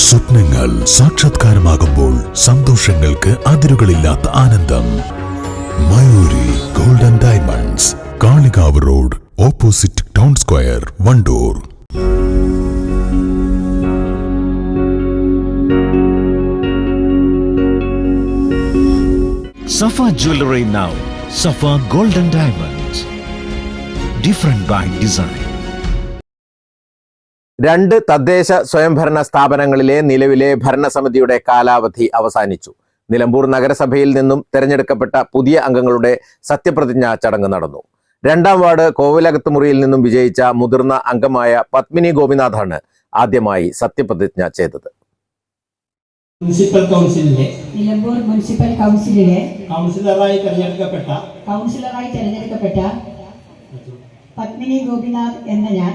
സ്വപ്നങ്ങൾ സാക്ഷാത്കാരമാകുമ്പോൾ സന്തോഷങ്ങൾക്ക് അതിരുകളില്ലാത്ത ആനന്ദം. Mayuri golden diamonds Kalikavu road opposite town square Wandoor. Safa jewellery now Safa golden diamonds. Different bank design. രണ്ട് തദ്ദേശ സ്വയംഭരണ സ്ഥാപനങ്ങളിലെ നിലവിലെ ഭരണസമിതിയുടെ കാലാവധി അവസാനിച്ചു. നിലമ്പൂർ നഗരസഭയിൽ നിന്നും തെരഞ്ഞെടുക്കപ്പെട്ട പുതിയ അംഗങ്ങളുടെ സത്യപ്രതിജ്ഞ ചടങ്ങ് നടന്നു. രണ്ടാം വാർഡ് കോവിലകത്ത് മുറിയിൽ നിന്നും വിജയിച്ച മുതിർന്ന അംഗമായ പത്മിനി ഗോപിനാഥാണ് ആദ്യമായി സത്യപ്രതിജ്ഞ ചെയ്തത്. മുനിസിപ്പൽ കൗൺസിലിലെ നിലമ്പൂർ മുനിസിപ്പൽ കൗൺസിലിലെ കൗൺസിലറായി തിരഞ്ഞെടുക്കപ്പെട്ട കൗൺസിലറായി തിരഞ്ഞെടുക്കപ്പെട്ട പത്മിനി ഗോപിനാഥ് എന്ന ഞാൻ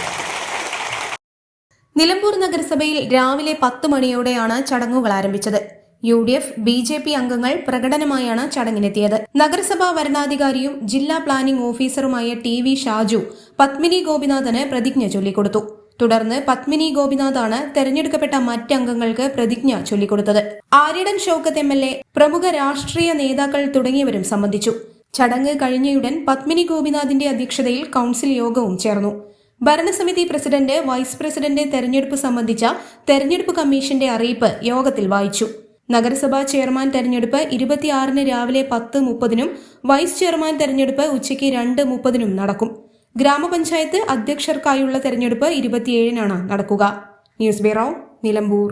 നിലമ്പൂർ നഗരസഭയിൽ രാവിലെ പത്ത് മണിയോടെയാണ് ചടങ്ങുകൾ ആരംഭിച്ചത്. U D F B J P അംഗങ്ങൾ പ്രകടനമായാണ് ചടങ്ങിനെത്തിയത്. നഗരസഭാ വരണാധികാരിയും ജില്ലാ പ്ലാനിംഗ് ഓഫീസറുമായ ടി വി ഷാജു പത്മിനി ഗോപിനാഥന് പ്രതിജ്ഞ ചൊല്ലിക്കൊടുത്തു. തുടർന്ന് പത്മിനി ഗോപിനാഥാണ് തെരഞ്ഞെടുക്കപ്പെട്ട മറ്റംഗങ്ങൾക്ക് പ്രതിജ്ഞ ചൊല്ലിക്കൊടുത്തത്. Aryadan Shoukath M L A പ്രമുഖ രാഷ്ട്രീയ നേതാക്കൾ തുടങ്ങിയവരും സംബന്ധിച്ചു. ചടങ്ങ് കഴിഞ്ഞയുടൻ പത്മിനി ഗോപിനാഥിന്റെ അധ്യക്ഷതയിൽ കൌൺസിൽ യോഗവും ചേർന്നു. ഭരണസമിതി പ്രസിഡന്റ് വൈസ് പ്രസിഡന്റ് തെരഞ്ഞെടുപ്പ് സംബന്ധിച്ച തെരഞ്ഞെടുപ്പ് കമ്മീഷന്റെ അറിയിപ്പ് യോഗത്തിൽ വായിച്ചു. നഗരസഭാ ചെയർമാൻ തെരഞ്ഞെടുപ്പ് ഇരുപത്തിയാറിന് രാവിലെ പത്ത് മുപ്പതിനും വൈസ് ചെയർമാൻ തെരഞ്ഞെടുപ്പ് ഉച്ചയ്ക്ക് രണ്ട് മുപ്പതിനും നടക്കും. ഗ്രാമപഞ്ചായത്ത് അധ്യക്ഷർക്കായുള്ള തെരഞ്ഞെടുപ്പ് ഇരുപത്തിയേഴിനാണ് നടക്കുക. News bureau Nilambur.